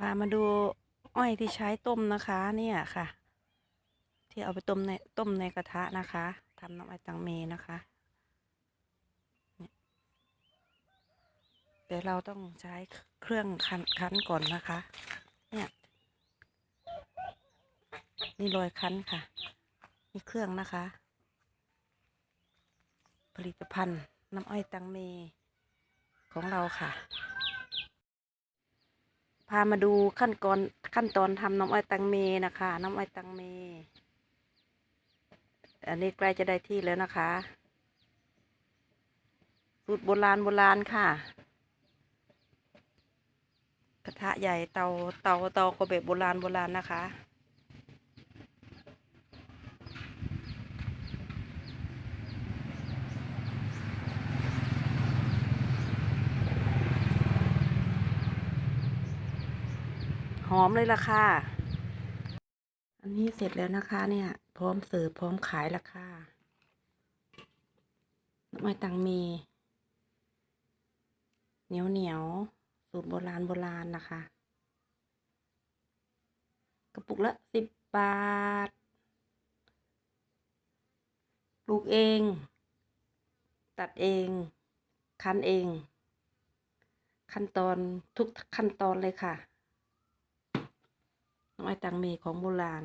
พามาดูอ้อยที่ใช้ต้มนะคะ เนี่ยค่ะ ที่เอาไปต้มในต้มในกระทะนะคะทำน้ำอ้อยตังเมนะคะเนี่เดี๋ยวเราต้องใช้เครื่องคั้นคั้นก่อนนะคะ เนี่ยนี่รอยคั้นค่ะนี่เครื่องนะคะ ผลิตภัณฑ์น้ำอ้อยตังเมของเราค่ะ พามาดูขั้นตอนขั้นตอนทำน้ำอ้อยตังเมนะคะ น้ำอ้อยตังเม อันนี้ใกล้จะได้ที่แล้วนะคะสูตรโบราณโบราณค่ะ กระทะใหญ่เตาเตาเตาก็แบบโบราณโบราณนะคะ หอมเลยล่ะค่ะ อันนี้เสร็จแล้วนะคะ เนี่ย พร้อมเสิร์ฟพร้อมขายล้วค่ะน้ำมันตังมีเหนียวเหนียวสูตรโบราณโบราณนะคะ กระปุกละสิบบาทปลูกเอง ตัดเอง คั้นเอง ขั้นตอนทุกขั้นตอนเลยค่ะ น้ำไอตังเมของโบราณ